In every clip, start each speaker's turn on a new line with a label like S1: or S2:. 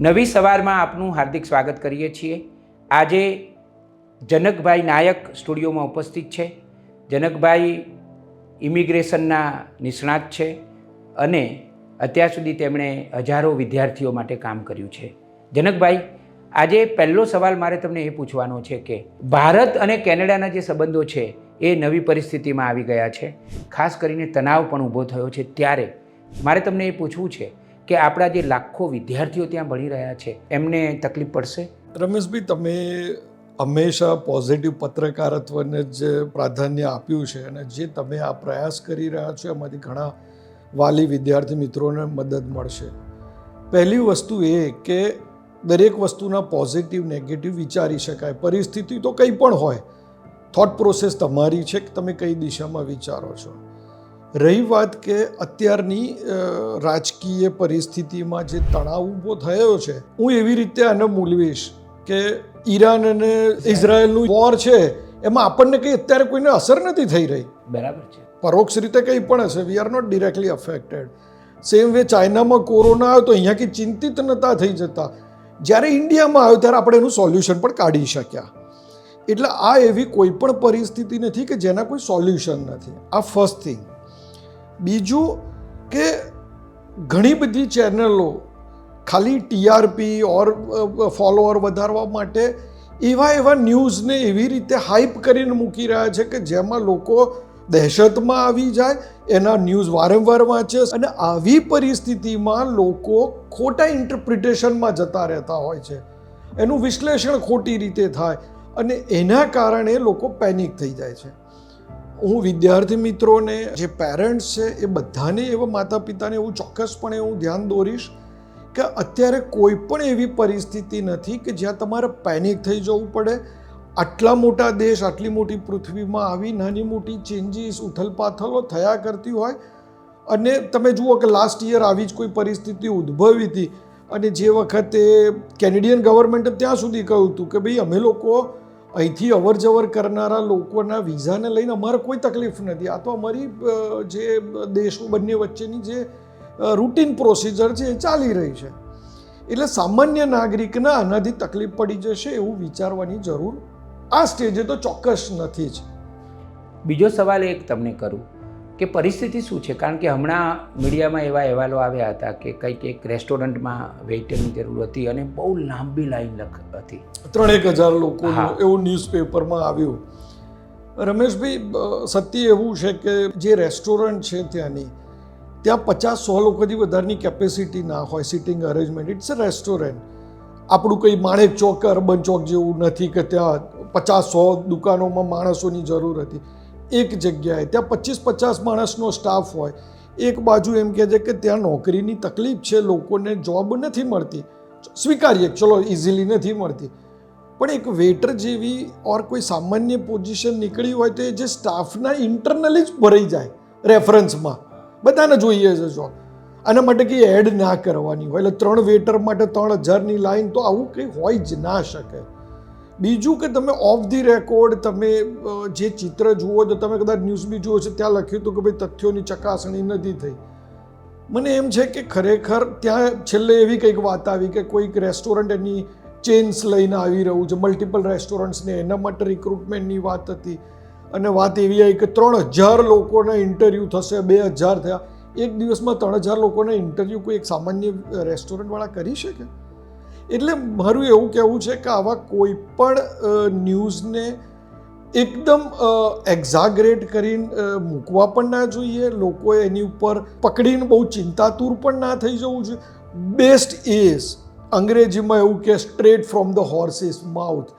S1: નવી સવારમાં આપનું હાર્દિક સ્વાગત કરીએ છીએ. આજે જનકભાઈ નાયક સ્ટુડિયોમાં ઉપસ્થિત છે. જનકભાઈ ઇમિગ્રેશનના નિષ્ણાત છે અને અત્યાર સુધી તેમણે હજારો વિદ્યાર્થીઓ માટે કામ કર્યું છે. જનકભાઈ, આજે પહેલો સવાલ મારે તમને એ પૂછવાનો છે કે ભારત અને કેનેડાના જે સંબંધો છે એ નવી પરિસ્થિતિમાં આવી ગયા છે. ખાસ કરીને તણાવ પણ ઊભો થયો છે ત્યારે. મારે તમને એ પૂછવું છે કે આપણા જે લાખો વિદ્યાર્થીઓ ત્યાં ભણી રહ્યા છે, એમને તકલીફ પડશે?
S2: રમેશભાઈ, તમે હંમેશા પોઝિટિવ પત્રકારત્વને જ પ્રાધાન્ય આપ્યું છે અને જે તમે આ પ્રયાસ કરી રહ્યા છો, એમાંથી ઘણા વાલી વિદ્યાર્થી મિત્રોને મદદ મળશે. પહેલી વસ્તુ એ કે દરેક વસ્તુના પોઝિટિવ નેગેટિવ વિચારી શકાય. પરિસ્થિતિ તો કંઈ પણ હોય થોટ પ્રોસેસ તમારી છે કે તમે કઈ દિશામાં વિચારો છો. રહી વાત કે અત્યારની રાજકીય પરિસ્થિતિમાં જે તણાવ ઊભો થયો છે હું એવી રીતે આને મૂલવીશ કે ઈરાન અને ઇઝરાયલનું વોર છે એમાં આપણને કંઈ અત્યારે કોઈને અસર નથી થઈ રહી.
S1: બરાબર છે.
S2: પરોક્ષ રીતે કંઈ પણ હશે we are not directly affected same way ચાઇનામાં corona આવ્યો તો અહીંયા કંઈ ચિંતિત નતા થઈ જતા. જ્યારે ઇન્ડિયામાં આવ્યો ત્યારે આપણે એનું સોલ્યુશન પણ કાઢી શક્યા. એટલે આ એવી કોઈ પણ પરિસ્થિતિ નથી કે જેના કોઈ સોલ્યુશન નથી. આ ફર્સ્ટ થિંગ બીજું કે ઘણી બધી ચેનલો ખાલી ટીઆરપી ઓર ફોલોઅર વધારવા માટે એવા એવા ન્યૂઝને એવી રીતે હાઇપ કરીને મૂકી રહ્યા છે કે જેમાં લોકો દહેશતમાં આવી જાય, એના ન્યૂઝ વારંવાર વાંચે અને આવી પરિસ્થિતિમાં લોકો ખોટા ઇન્ટરપ્રિટેશનમાં જતા રહેતા હોય છે. એનું વિશ્લેષણ ખોટી રીતે થાય અને એના કારણે લોકો પેનિક થઈ જાય છે. હું વિદ્યાર્થી મિત્રોને, જે પેરેન્ટ્સ છે, એ બધાને એવા માતા પિતાને એવું ચોક્કસપણે હું ધ્યાન દોરીશ કે અત્યારે કોઈ પણ એવી પરિસ્થિતિ નથી કે જ્યાં તમારે પેનિક થઈ જવું પડે. આટલા મોટા દેશ, આટલી મોટી પૃથ્વીમાં આવી નાની મોટી ચેન્જીસ ઉથલપાથલો થયા કરતી હોય અને તમે જુઓ કે લાસ્ટ યર આવી જ કોઈ પરિસ્થિતિ ઉદ્ભવી હતી અને જે વખતે કેનેડિયન ગવર્મેન્ટે ત્યાં સુધી કહ્યું હતું કે ભાઈ અમે લોકો અહીંથી અવર જવર કરનારા લોકોના વિઝાને લઈને અમારે કોઈ તકલીફ નથી. આ તો અમારી જે દેશો બંને વચ્ચેની જે રૂટીન પ્રોસિજર છે એ ચાલી રહી છે. એટલે સામાન્ય નાગરિકને આનાથી તકલીફ પડી જશે એવું વિચારવાની જરૂર આ સ્ટેજે તો ચોક્કસ નથી જ.
S1: બીજો સવાલ એક તમને કરું. કે પરિસ્થિતિ શું છે? કારણ કે હમણાં મીડિયામાં એવા અહેવાલો આવ્યા હતા કે કંઈક એક રેસ્ટોરન્ટમાં વેઇટરની જરૂર હતી અને બહુ લાંબી લાઈન લખ હતી.
S2: ત્રણેક હજાર
S1: લોકો
S2: એવું ન્યૂઝપેપરમાં આવ્યું. રમેશભાઈ સત્ય એવું છે કે જે રેસ્ટોરન્ટ છે ત્યાંની ત્યાં પચાસ સો લોકોથી વધારની કેપેસિટી ના હોય sitting arrangement. It's a restaurant આપણું કંઈ માણેક ચોક કે અર્બન ચોક જેવું નથી કે ત્યાં પચાસ સો દુકાનોમાં માણસોની જરૂર હતી. એક જગ્યાએ, ત્યાં પચીસ પચાસ માણસનો સ્ટાફ હોય. એક બાજુ એમ કહે છે કે ત્યાં નોકરીની તકલીફ છે, લોકોને જોબ નથી મળતી. સ્વીકારીએ, ચલો ઇઝીલી નથી મળતી. પણ એક વેટર જેવી ઓર કોઈ સામાન્ય પોઝિશન નીકળી હોય તો એ જે સ્ટાફના ઇન્ટરનલી જ ભરાઈ જાય રેફરન્સમાં બધાને જોઈએ છે જોબ આના માટે કંઈ એડ ના કરવાની હોય. એટલે ત્રણ વેટર માટે ત્રણ હજારની લાઈન તો આવું કંઈ હોય જ ના શકે. બીજું કે તમે ઓફ ધી રેકોર્ડ તમે જે ચિત્ર જુઓ તો તમે કદાચ ન્યૂઝ બી જુઓ છો, ત્યાં લખ્યું હતું કે ભાઈ તથ્યોની ચકાસણી નથી થઈ. મને એમ છે કે ખરેખર ત્યાં છેલ્લે એવી કંઈક વાત આવી કે કોઈક રેસ્ટોરન્ટ એની ચેન્સ લઈને આવી રહ્યું છે મલ્ટિપલ રેસ્ટોરન્ટ્સને એના માટે રિક્રુટમેન્ટની વાત હતી. અને વાત એવી આવી કે ત્રણ હજાર લોકોના ઇન્ટરવ્યૂ થશે, બે હજાર થયા. એક દિવસમાં ત્રણ હજાર લોકોના ઇન્ટરવ્યૂ કોઈ એક સામાન્ય રેસ્ટોરન્ટવાળા કરી શકે? એટલે મારું એવું કહેવું છે કે આવા કોઈ પણ ન્યૂઝને એકદમ એક્ઝાગરેટ કરીને મૂકવા પણ ના જોઈએ. લોકોએ એની ઉપર પકડીને બહુ ચિંતાતુર પણ ના થઈ જવું જોઈએ. બેસ્ટ ઇઝ અંગ્રેજીમાં એવું કે straight from the horse's mouth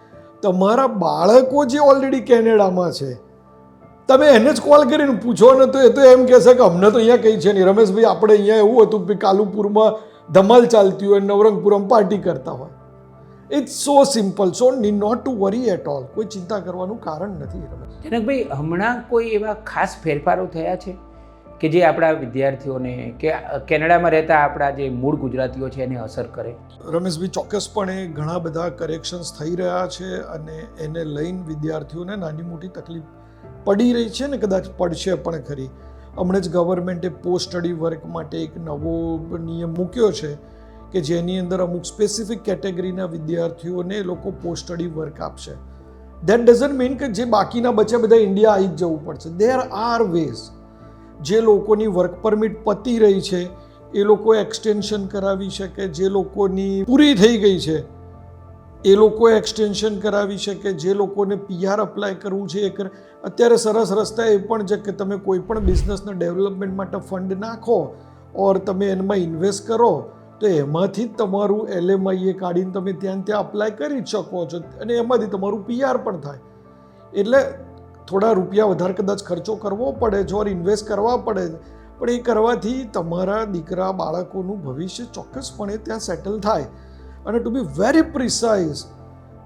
S2: તમારા બાળકો જે ઓલરેડી કેનેડામાં છે, તમે એને જ કોલ કરીને પૂછો ને તો એ તો એમ કહેશે કે અમને તો અહીંયા કંઈ છે નહીં. રમેશભાઈ, આપણે અહીંયા એવું હતું કે કાલુપુરમાં ધમાલ ચાલતી હોય નવરંગપુરમ પાર્ટી કરતા હોય. It's so simple so need not to worry at all કોઈ ચિંતા કરવાનું કારણ નથી
S1: જનકભાઈ હમણાં કોઈ એવા ખાસ ફેરફારો થયા છે કે જે આપણા વિદ્યાર્થીઓને કે કેનેડામાં રહેતા આપણા જે મૂળ ગુજરાતીઓ છે એને અસર કરે?
S2: રમેશભાઈ ચોક્કસપણે ઘણા બધા કરેક્શન્સ થઈ રહ્યા છે અને એને લઈને વિદ્યાર્થીઓને નાની મોટી તકલીફ પડી રહી છે ને કદાચ પડશે પણ ખરી. હમણાં જ ગવર્મેન્ટે પોસ્ટ સ્ટડી વર્ક માટે એક નવો નિયમ મૂક્યો છે કે જેની અંદર અમુક સ્પેસિફિક કેટેગરીના વિદ્યાર્થીઓને લોકો પોસ્ટ સ્ટડી વર્ક આપશે. દેટ ડઝન્ટ મીન કે જે બાકીના બચ્ચા બધા ઇન્ડિયા આવી જ જવું પડશે. દેર આર વેઝ જે લોકોની વર્ક પરમિટ પતી રહી છે, એ લોકો એક્સટેન્શન કરાવી શકે, જે લોકોની પૂરી થઈ ગઈ છે એ લોકો એક્સટેન્શન કરાવી શકે જે લોકોને પીઆર અપ્લાય કરવું છે એ કરે અત્યારે સરસ રસ્તા એ પણ છે કે તમે કોઈ પણ બિઝનેસના ડેવલપમેન્ટ માટે ફંડ નાખો ઓર તમે એમાં ઇન્વેસ્ટ કરો, તો એમાંથી જ તમારું એલએમઆઈએ કાઢીને તમે ત્યાં ત્યાં અપ્લાય કરી જ શકો છો અને એમાંથી તમારું પીઆર પણ થાય. એટલે થોડા રૂપિયા વધારે કદાચ ખર્ચો કરવો પડે છે ઓર ઇન્વેસ્ટ કરવા પડે છે, પણ એ કરવાથી તમારા દીકરા બાળકોનું ભવિષ્ય ચોક્કસપણે ત્યાં સેટલ થાય. અને ટુ બી વેરી પ્રિસાઇઝ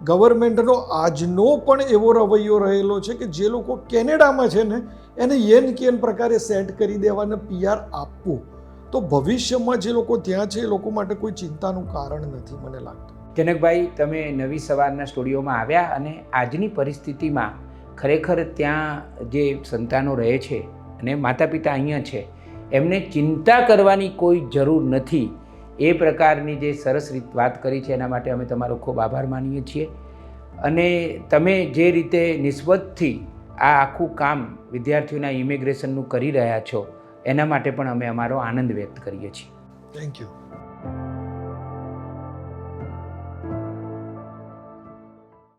S2: ગવર્મેન્ટનો આજનો પણ એવો રવૈયો રહેલો છે કે જે લોકો કેનેડામાં છે ને, એને યેન કેન પ્રકારે સેટ કરી દેવાને પીઆર આપવું. તો ભવિષ્યમાં જે લોકો ત્યાં છે એ લોકો માટે કોઈ ચિંતાનું કારણ નથી મને લાગતું.
S1: જનકભાઈ તમે નવી સવારના સ્ટુડિયોમાં આવ્યા અને આજની પરિસ્થિતિમાં ખરેખર ત્યાં જે સંતાનો રહે છે અને માતા પિતા અહીંયા છે, એમને ચિંતા કરવાની કોઈ જરૂર નથી. એ પ્રકારની જે સરસ રીત વાત કરી છે એના માટે અમે તમારો ખૂબ આભાર માનીએ છીએ. અને તમે જે રીતે નિસ્બતથી આ આખું કામ વિદ્યાર્થીઓના ઇમિગ્રેશનનું કરી રહ્યા છો, એના માટે પણ અમે અમારો આનંદ વ્યક્ત કરીએ છીએ.
S2: Thank you